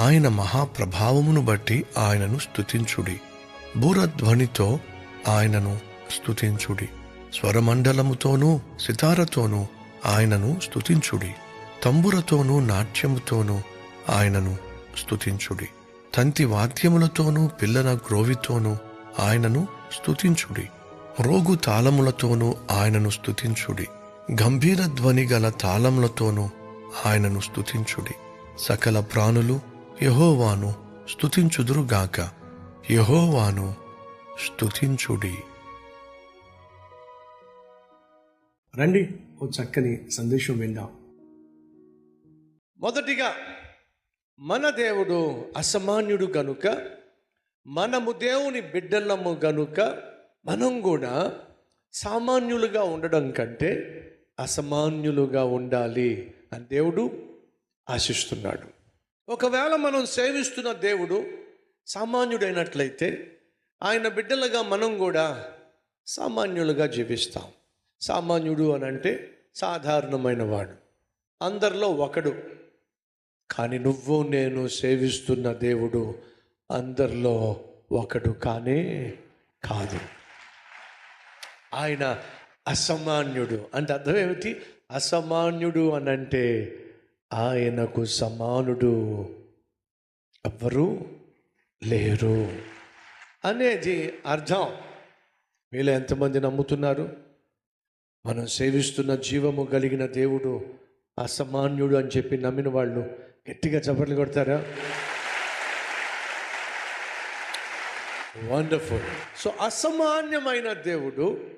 ఆయన మహాప్రభావమును బట్టి ఆయనను స్థుతించుడి బూరధ్వనితో ఆయనను స్తుతించుడి. స్వరమండలముతోనూ సితారతోనూ ఆయనను స్తుతించుడి. తంబురతోనూ నాట్యముతోనూ ఆయనను స్తుతించుడి. తంతి వాద్యములతోనూ పిల్లల గ్రోవితోనూ ఆయనను స్తుతించుడి. రోగు తాళములతోనూ ఆయనను స్తుతించుడి. గంభీర ధ్వని గల తాళములతోనూ ఆయనను స్తుతించుడి. సకల ప్రాణులు యహోవాను స్తుతించుదురుగాక యహోవాను స్తుతించుడి. రండి ఓ చక్కని సందేశం విందాం. మొదటిగా మన దేవుడు అసమాన్యుడు గనుక మనము దేవుని బిడ్డలము గనుక మనం కూడా సామాన్యులుగా ఉండడం కంటే అసమాన్యులుగా ఉండాలి అని దేవుడు ఆశిస్తున్నాడు. ఒకవేళ మనం సేవిస్తున్న దేవుడు సామాన్యుడైనట్లయితే ఆయన బిడ్డలుగా మనం కూడా సామాన్యులుగా జీవిస్తాం. సామాన్యుడు అని అంటే సాధారణమైన వాడు. అందరిలో ఒకడు. కానీ నువ్వు నేను సేవిస్తున్న దేవుడు అందరిలో ఒకడు కానే కాదు. ఆయన అసమాన్యుడు. అంటే అర్థం ఏమిటి? అసమాన్యుడు అనంటే అంటే ఆయనకు సమానుడు ఎవ్వరూ లేరు అనేది అర్థం. మీలో ఎంతమంది నమ్ముతున్నారు? మనం సేవిస్తున్న జీవము కలిగిన దేవుడు అసమాన్యుడు అని చెప్పి నమ్మిన వాళ్ళు గట్టిగా చప్పట్లు కొడతారా? వండర్ఫుల్ సో అసమాన్యమైన దేవుడు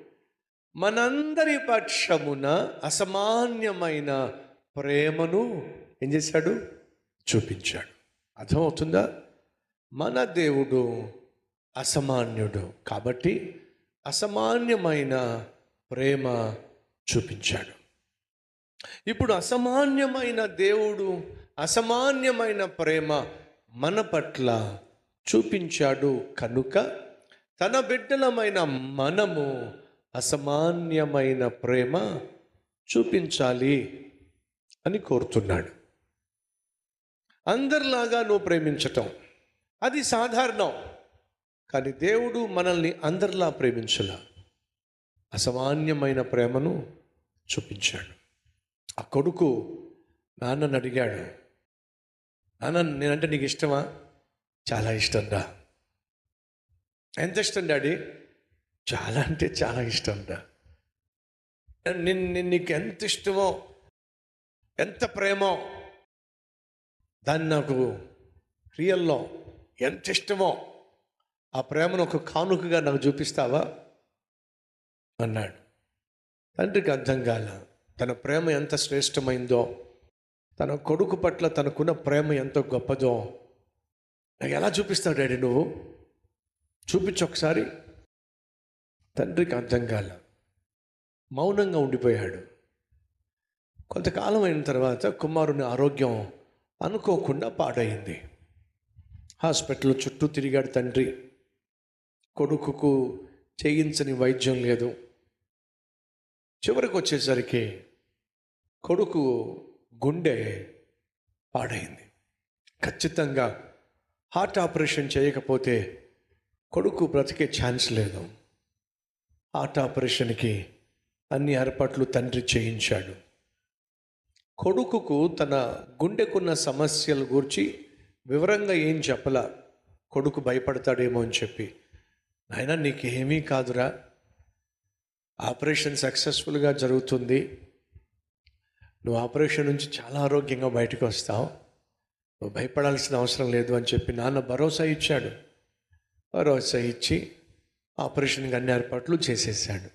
మనందరి పక్షమున అసమాన్యమైన ప్రేమను ఏం చేశాడు? చూపించాడు. అర్థమవుతుందా? మన దేవుడు అసమాన్యుడు కాబట్టి అసమాన్యమైన ప్రేమ చూపించాడు. ఇప్పుడు అసమాన్యమైన దేవుడు అసమాన్యమైన ప్రేమ మన పట్ల చూపించాడు కనుక తన బిడ్డలమైన మనము అసమాన్యమైన ప్రేమ చూపించాలి అని కోరుతున్నాడు. అందరిలాగా నువ్వు ప్రేమించటం అది సాధారణం. కానీ దేవుడు మనల్ని అందరిలా ప్రేమించలా. అసమాన్యమైన ప్రేమను చూపించాడు. ఆ కొడుకు నాన్నని అడిగాడు నాన్న నేనంటే నీకు ఇష్టమా? చాలా ఇష్టం రా. ఎంత ఇష్టం డాడీ? చాలా అంటే చాలా ఇష్టం రా. నిన్ను నీకు ఎంత ఇష్టమో ఎంత ప్రేమో. దాన్ని నాకు రియల్లో ఎంత ఇష్టమో. ఆ ప్రేమను ఒక కానుకగా నాకు చూపిస్తావా? అన్నాడు. తండ్రికి అర్థం కాల తన ప్రేమ ఎంత శ్రేష్టమైందో తన కొడుకు పట్ల తనకున్న ప్రేమ ఎంత గొప్పదో. నాకు ఎలా చూపిస్తావు డాడీ నువ్వు? చూపించు ఒకసారి. తండ్రికి అర్థం కాల మౌనంగా ఉండిపోయాడు. కొంతకాలం అయిన తర్వాత కుమారుని ఆరోగ్యం అనుకోకుండా పాడైంది. హాస్పిటల్ చుట్టూ తిరిగాడు తండ్రి. కొడుకుకు చేయించని వైద్యం లేదు. చివరికి వచ్చేసరికి కొడుకు గుండె పాడైంది. ఖచ్చితంగా హార్ట్ ఆపరేషన్ చేయకపోతే కొడుకు బ్రతికే ఛాన్స్ లేదు. హార్ట్ ఆపరేషన్కి అన్ని ఏర్పాట్లు తండ్రి చేయించాడు. కొడుకుకు తన గుండెకున్న సమస్యల గురించి వివరంగా ఏం చెప్పలా? కొడుకు భయపడతాడేమో అని చెప్పి. నాయన నీకేమీ కాదురా. ఆపరేషన్ సక్సెస్ఫుల్గా జరుగుతుంది. నువ్వు ఆపరేషన్ నుంచి చాలా ఆరోగ్యంగా బయటకు వస్తావు. నువ్వు భయపడాల్సిన అవసరం లేదు అని చెప్పి నాన్న భరోసా ఇచ్చాడు. భరోసా ఇచ్చి ఆపరేషన్కి అన్ని ఏర్పాట్లు చేసేసాడు.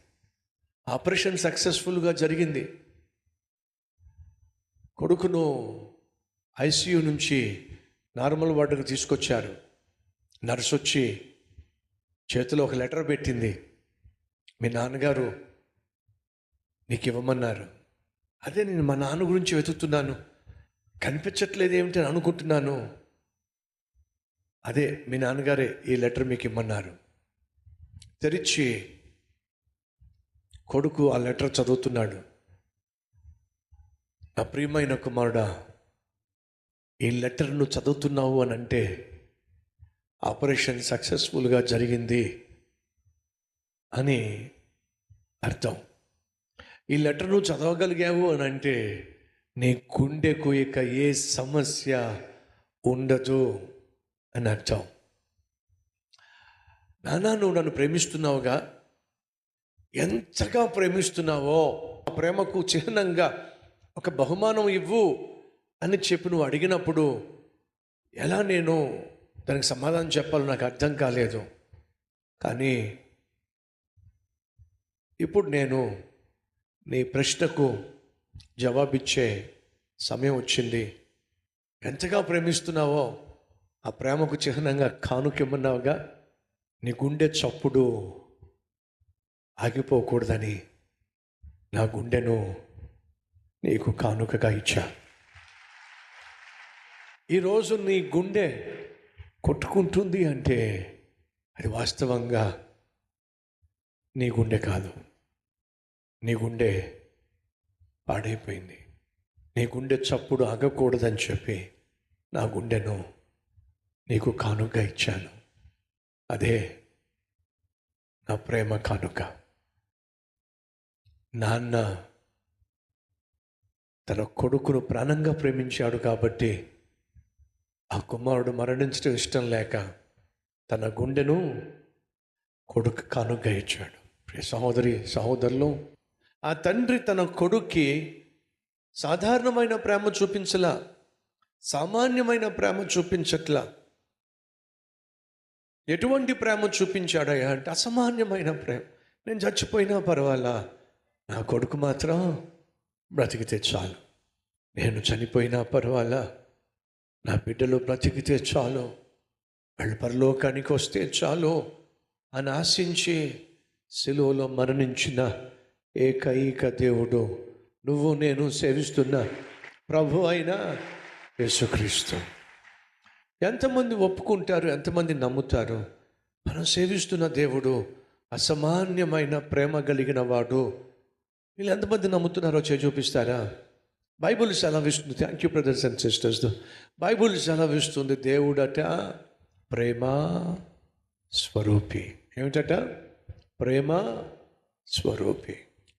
ఆపరేషన్ సక్సెస్ఫుల్గా జరిగింది. కొడుకును ఐసీయూ నుంచి నార్మల్ వార్డుకు తీసుకొచ్చారు. నర్స్ వచ్చి చేతిలో ఒక లెటర్ పెట్టింది. మీ నాన్నగారు నీకు ఇవ్వమన్నారు. అదే నేను మా నాన్న గురించి వెతుకుతున్నాను. కనిపించట్లేదు ఏమిటి అని అనుకుంటున్నాను. అదే మీ నాన్నగారే ఈ లెటర్ మీకు ఇమ్మన్నారు తెరిచి కొడుకు ఆ లెటర్ చదువుతున్నాడు. నా ప్రియమైన కుమారుడా ఈ లెటర్ను చదువుతున్నావు అని అంటే ఆపరేషన్ సక్సెస్ఫుల్గా జరిగింది అని అర్థం. ఈ లెటర్ నువ్వు చదవగలిగావు అని అంటే నీ గుండెకు ఇక ఏ సమస్య ఉండదు అని అర్థం. నానా నువ్వు నన్ను ప్రేమిస్తున్నావుగా? ఎంతగా ప్రేమిస్తున్నావో? ఆ ప్రేమకు చిహ్నంగా ఒక బహుమానం ఇవ్వు అని చెప్పి నువ్వు అడిగినప్పుడు ఎలా నేను దానికి సమాధానం చెప్పాలో నాకు అర్థం కాలేదు. కానీ ఇప్పుడు నేను నీ ప్రశ్నకు జవాబిచ్చే సమయం వచ్చింది. ఎంతగా ప్రేమిస్తున్నావో ఆ ప్రేమకు చిహ్నంగా కానుకిమ్మన్నావుగా నీ గుండె చప్పుడు ఆగిపోకూడదని నా గుండెను నీకు కానుకగా ఇచ్చా. ఈరోజు నీ గుండె కొట్టుకుంటుంది అంటే అది వాస్తవంగా నీ గుండె కాదు. నీ గుండె పాడైపోయింది. నీ గుండె చప్పుడు ఆగకూడదని చెప్పి నా గుండెను నీకు కానుక ఇచ్చాను. అదే నా ప్రేమ కానుక. నాన్న తన కొడుకును ప్రాణంగా ప్రేమించాడు కాబట్టి ఆ కుమారుడు మరణించడం ఇష్టం లేక తన గుండెను కొడుకు కానుక ఇచ్చాడు. సహోదరి సహోదరులు ఆ తండ్రి తన కొడుక్కి సాధారణమైన ప్రేమ చూపించలా సామాన్యమైన ప్రేమ చూపించట్లా. ఎటువంటి ప్రేమ చూపించాడయ్యా? అంటే అసామాన్యమైన ప్రేమ. నేను చచ్చిపోయినా పర్వాలా? నా కొడుకు మాత్రం బ్రతికితే చాలు. నేను చనిపోయినా పర్వాలా? నా బిడ్డలు బ్రతికితే చాలు. వాళ్ళు పరలోకానికి వస్తే చాలు అని ఆశించి సెలువులో మరణించిన ఏకైక దేవుడు నువ్వు నేను సేవిస్తున్న ప్రభు అయిన యేసుక్రీస్తు. ఎంతమంది ఒప్పుకుంటారు ఎంతమంది నమ్ముతారు? మనం సేవిస్తున్న దేవుడు అసామాన్యమైన ప్రేమ కలిగిన వాడు. వీళ్ళు ఎంతమంది నమ్ముతున్నారో చే చూపిస్తారా? బైబుల్ సెలవిస్తుంది thank you brothers and sisters Bible సెలవిస్తుంది దేవుడట ప్రేమ స్వరూపి. ఏమిటట? ప్రేమ స్వరూపి.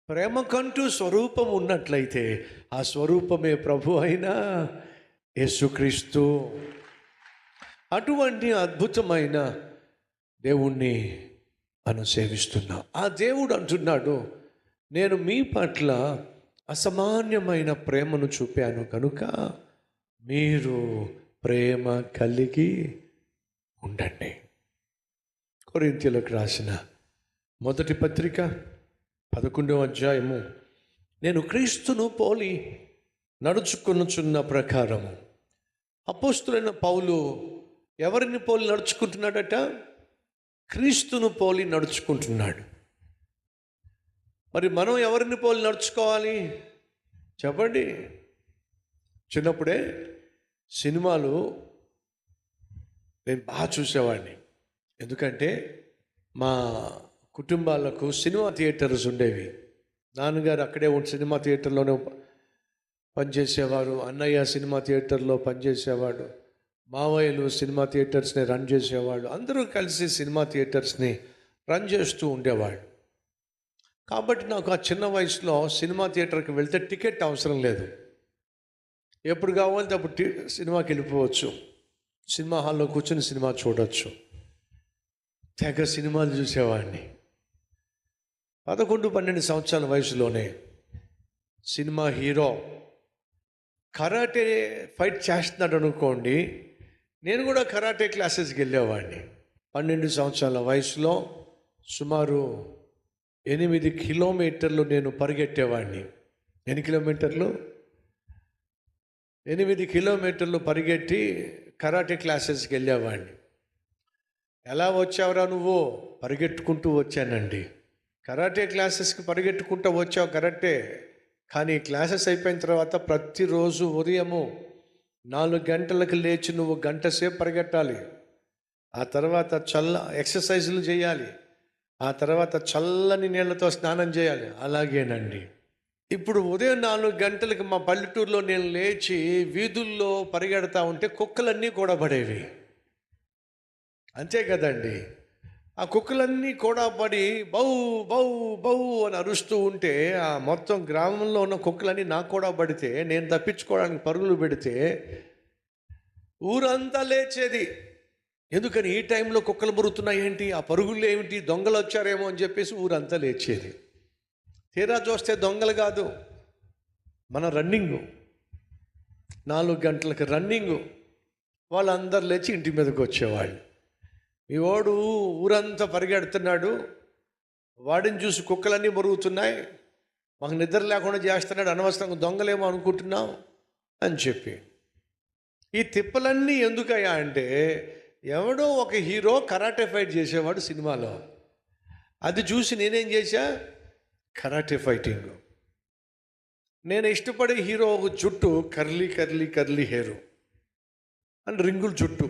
ప్రేమ కంటూ స్వరూపం ఉన్నట్లయితే ఆ స్వరూపమే ప్రభు అయిన యేసుక్రీస్తు. అటువంటి అద్భుతమైన దేవుణ్ణి మనం సేవిస్తున్నాం. ఆ దేవుడు అంటున్నాడు నేను మీ పట్ల అసామాన్యమైన ప్రేమను చూపాను కనుక మీరు ప్రేమ కలిగి ఉండండి. కొరింతీలకు రాసిన మొదటి పత్రిక పదకొండవ అధ్యాయము. నేను క్రీస్తును పోలి నడుచుకొనుచున్న ప్రకారము. అపోస్తులైన పౌలు ఎవరిని పోలి నడుచుకుంటున్నాడట? క్రీస్తును పోలి నడుచుకుంటున్నాడు. మరి మనం ఎవరిని పోలి నడుచుకోవాలి? చెప్పండి. చిన్నప్పుడే సినిమాలు నేను బాగా చూసేవాడిని. ఎందుకంటే మా కుటుంబాలకు సినిమా థియేటర్స్ ఉండేవి. నాన్నగారు అక్కడే సినిమా థియేటర్లోనే పనిచేసేవారు. అన్నయ్య సినిమా థియేటర్లో పనిచేసేవాడు. మావయ్యలు సినిమా థియేటర్స్ని రన్ చేసేవాళ్ళు. అందరూ కలిసి సినిమా థియేటర్స్ని రన్ చేస్తూ ఉండేవాళ్ళు. కాబట్టి నాకు ఆ చిన్న వయసులో సినిమా థియేటర్కి వెళ్తే టికెట్ అవసరం లేదు. ఎప్పుడు కావాలంటే అప్పుడు టి సినిమాకి వెళ్ళిపోవచ్చు. సినిమా హాల్లో కూర్చొని సినిమా చూడవచ్చు తెగ సినిమాలు చూసేవాడిని. పదకొండు పన్నెండు సంవత్సరాల వయసులోనే సినిమా హీరో కరాటే ఫైట్ చేస్తున్నాడు అనుకోండి నేను కూడా కరాటే క్లాసెస్కి వెళ్ళేవాడిని. పన్నెండు సంవత్సరాల వయసులో సుమారు ఎనిమిది కిలోమీటర్లు నేను పరిగెట్టేవాడిని ఎన్ని కిలోమీటర్లు? ఎనిమిది కిలోమీటర్లు పరిగెట్టి కరాటే క్లాసెస్కి వెళ్ళేవాడిని ఎలా వచ్చావురా నువ్వు? పరిగెట్టుకుంటూ వచ్చానండి. కరాటే క్లాసెస్కి పరిగెట్టుకుంటూ వచ్చావు కరెక్టే కానీ క్లాసెస్ అయిపోయిన తర్వాత ప్రతిరోజు ఉదయము నాలుగు గంటలకు లేచి నువ్వు గంట సేపు పరిగెట్టాలి. ఆ తర్వాత చల్ల ఎక్సర్సైజులు చేయాలి. ఆ తర్వాత చల్లని నీళ్ళతో స్నానం చేయాలి. అలాగేనండి. ఇప్పుడు ఉదయం నాలుగు గంటలకు మా పల్లెటూరులో నేను లేచి వీధుల్లో పరిగెడతా ఉంటే కుక్కలన్నీ కూడా పడేవి. అంతే కదండి. ఆ కుక్కలన్నీ కూడా పడి బౌ బౌ బౌ అని అరుస్తూ ఉంటే ఆ మొత్తం గ్రామంలో ఉన్న కుక్కలన్నీ నాకు కూడా పడితే నేను తప్పించుకోవడానికి పరుగులు పెడితే ఊరంతా లేచేది. ఎందుకని ఈ టైంలో కుక్కలు మురుగుతున్నాయి ఏంటి? ఆ పరుగులు ఏమిటి? దొంగలు వచ్చారేమో అని చెప్పేసి ఊరంతా లేచేది. తీరా చూస్తే దొంగలు కాదు మన రన్నింగు. నాలుగు గంటలకు రన్నింగు. వాళ్ళందరూ లేచి ఇంటి మీదకి వచ్చేవాళ్ళు. మీ వాడు ఊరంతా పరిగెడుతున్నాడు. వాడిని చూసి కుక్కలన్నీ మరుగుతున్నాయి. మాకు నిద్ర లేకుండా చేస్తున్నాడు అనవసరంగా దొంగలేమో అనుకుంటున్నాం అని చెప్పి. ఈ తిప్పలన్నీ ఎందుకయ్యా అంటే ఎవడో ఒక హీరో కరాటే ఫైట్ చేసేవాడు సినిమాలో. అది చూసి నేనేం చేశా? Karate fighting. నేను ఇష్టపడే హీరో ఒక జుట్టు curly curly curly hair. And రింగుల జుట్టు.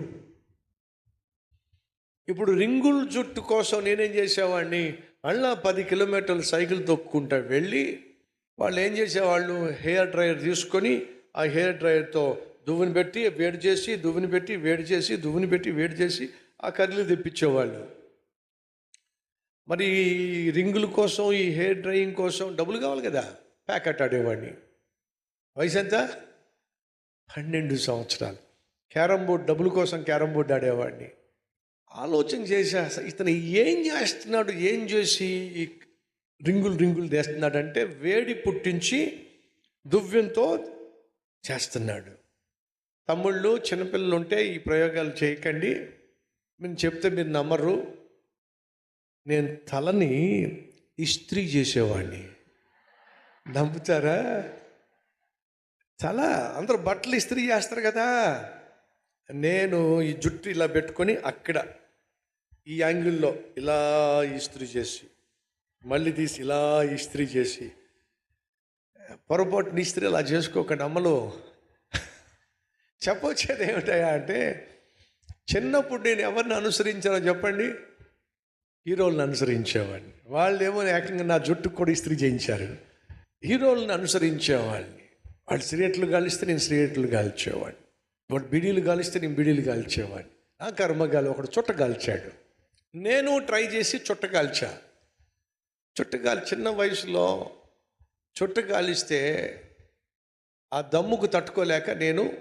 ఇప్పుడు రింగుల జుట్టు కోసం నేనేం చేసేవాడిని? మళ్ళా పది కిలోమీటర్లు సైకిల్ తొక్కుంటా వెళ్ళి వాళ్ళు ఏం చేసేవాళ్ళు? హెయిర్ డ్రైయర్ తీసుకొని ఆ హెయిర్ డ్రైయర్తో దువ్వుని పెట్టి వేడి చేసి దువ్వుని పెట్టి వేడి చేసి దువ్వుని పెట్టి వేడి చేసి ఆ కర్రీలు తెప్పించేవాళ్ళు. మరి ఈ రింగుల కోసం ఈ హెయిర్ డ్రైయింగ్ కోసం డబ్బులు కావాలి కదా? ప్యాకెట్ ఆడేవాడిని. వయసు ఎంత? పన్నెండు సంవత్సరాలు. క్యారమ్ బోర్డ్ డబ్బుల కోసం క్యారమ్ బోర్డ్ ఆడేవాడిని. ఆలోచన చేసే ఇతను ఏం చేస్తున్నాడు ఏం చేసి ఈ రింగులు రింగులు తెస్తున్నాడంటే వేడి పుట్టించి దువ్యంతో చేస్తున్నాడు. తమ్ముళ్ళు చిన్నపిల్లలు ఉంటే ఈ ప్రయోగాలు చేయకండి. మేము చెప్తే మీరు నమ్మరు. నేను తలని ఇస్త్రీ చేసేవాడిని. నమ్ముతారా? తల అందరూ బట్టలు ఇస్త్రీ చేస్తారు కదా. నేను ఈ జుట్టు ఇలా పెట్టుకొని అక్కడ ఈ యాంగిల్లో ఇలా ఇస్త్రీ చేసి మళ్ళీ తీసి ఇలా ఇస్త్రీ చేసి పొరపాటుని ఇస్త్రీ అలా చేసుకోకండి అమ్మలు. చెప్పొచ్చేది ఏమిటయా అంటే చిన్నప్పుడు నేను ఎవరిని అనుసరించానో చెప్పండి. హీరోలను అనుసరించేవాడిని. వాళ్ళు ఏమో ఏకంగా నా జుట్టు కూడా ఇస్త్రీ చేయించారు. హీరోలను అనుసరించేవాడిని. వాళ్ళు సిగరెట్లు గాలిస్తే నేను సిగరెట్లు కాల్చేవాడిని వాడు బిడీలు గాలిస్తే నేను బిడీలు కాల్చేవాడిని ఆ కర్మగాలి ఒకడు చుట్ట కాల్చాడు నేను ట్రై చేసి చుట్ట గాల్చా. చుట్టగాలి చిన్న వయసులో చుట్ట గాలిస్తే ఆ దమ్ముకు తట్టుకోలేక నేను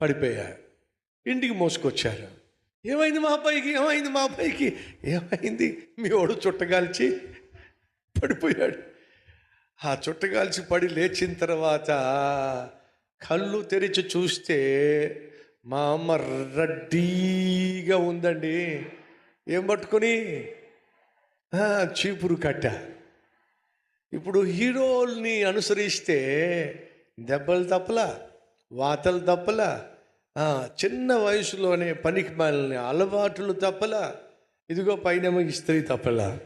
పడిపోయా ఇంటికి మోసుకొచ్చారు. ఏమైంది మా అబ్బాయికి? ఏమైంది మా అబ్బాయికి? ఏమైంది? మీ వాడు చుట్టగాల్చి పడిపోయాడు. ఆ చుట్టగాల్చి పడి లేచిన తర్వాత కళ్ళు తెరిచి చూస్తే మా అమ్మ రడ్డీగా ఉందండి. ఏం పట్టుకొని? చీపురు కట్ట. ఇప్పుడు హీరోల్ని అనుసరిస్తే దెబ్బలు తప్పలా. వాతలు తప్పలా. చిన్న వయసులోనే పనికి మాలిన అలవాట్లు తప్పలా. ఇదిగో పైన ఇస్త్రీ తప్పలా.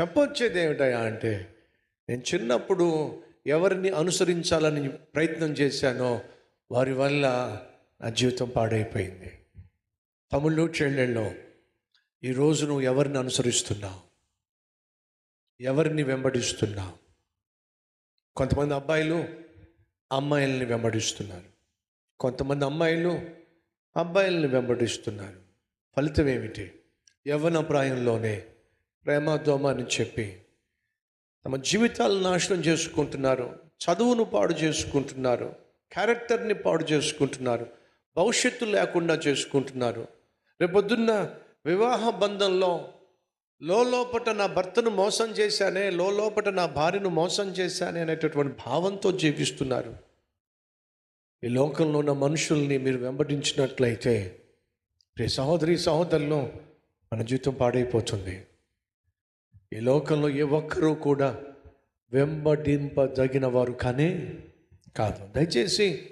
చెప్పొచ్చేది ఏమిటయా అంటే నేను చిన్నప్పుడు ఎవరిని అనుసరించాలని ప్రయత్నం చేశానో వారి వల్ల నా జీవితం పాడైపోయింది. తమ్ముళ్ళు చెల్లెళ్ళు ఈరోజు నువ్వు ఎవరిని అనుసరిస్తున్నావు? ఎవరిని వెంబడిస్తున్నావు? కొంతమంది అబ్బాయిలు అమ్మాయిల్ని వెంబడిస్తున్నారు. కొంతమంది అమ్మాయిలు అబ్బాయిల్ని వెంబడిస్తున్నారు. ఫలితం ఏమిటి? యవ్వన ప్రాయంలోనే ప్రేమ అని చెప్పి తమ జీవితాలు నాశనం చేసుకుంటున్నారు. చదువును పాడు చేసుకుంటున్నారు. క్యారెక్టర్ని పాడు చేసుకుంటున్నారు. భవిష్యత్తు లేకుండా చేసుకుంటున్నారు. రేపొద్దున్న వివాహ బంధంలో లోపట నా భర్తను మోసం చేశానే లోపట నా భార్యను మోసం చేశానే అనేటటువంటి భావంతో జీవిస్తున్నారు. ఈ లోకంలో ఉన్న మనుషుల్ని మీరు వెంబడించినట్లయితే ప్రే సహోదరి సహోదరులు మన జీవితం పాడైపోతుంది. ఈ లోకంలో ఏ ఒక్కరూ కూడా వెంబడింపదగిన వారు కానీ కాదు. దయచేసి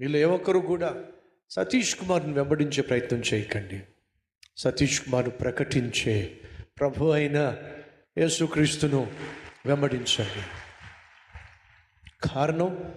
వీళ్ళు ఏ ఒక్కరు కూడా సతీష్ కుమార్ని వెంబడించే ప్రయత్నం చేయకండి. సతీష్ కుమార్ ప్రకటించే ప్రభు అయిన యేసుక్రీస్తును వెంబడించండి. కారణం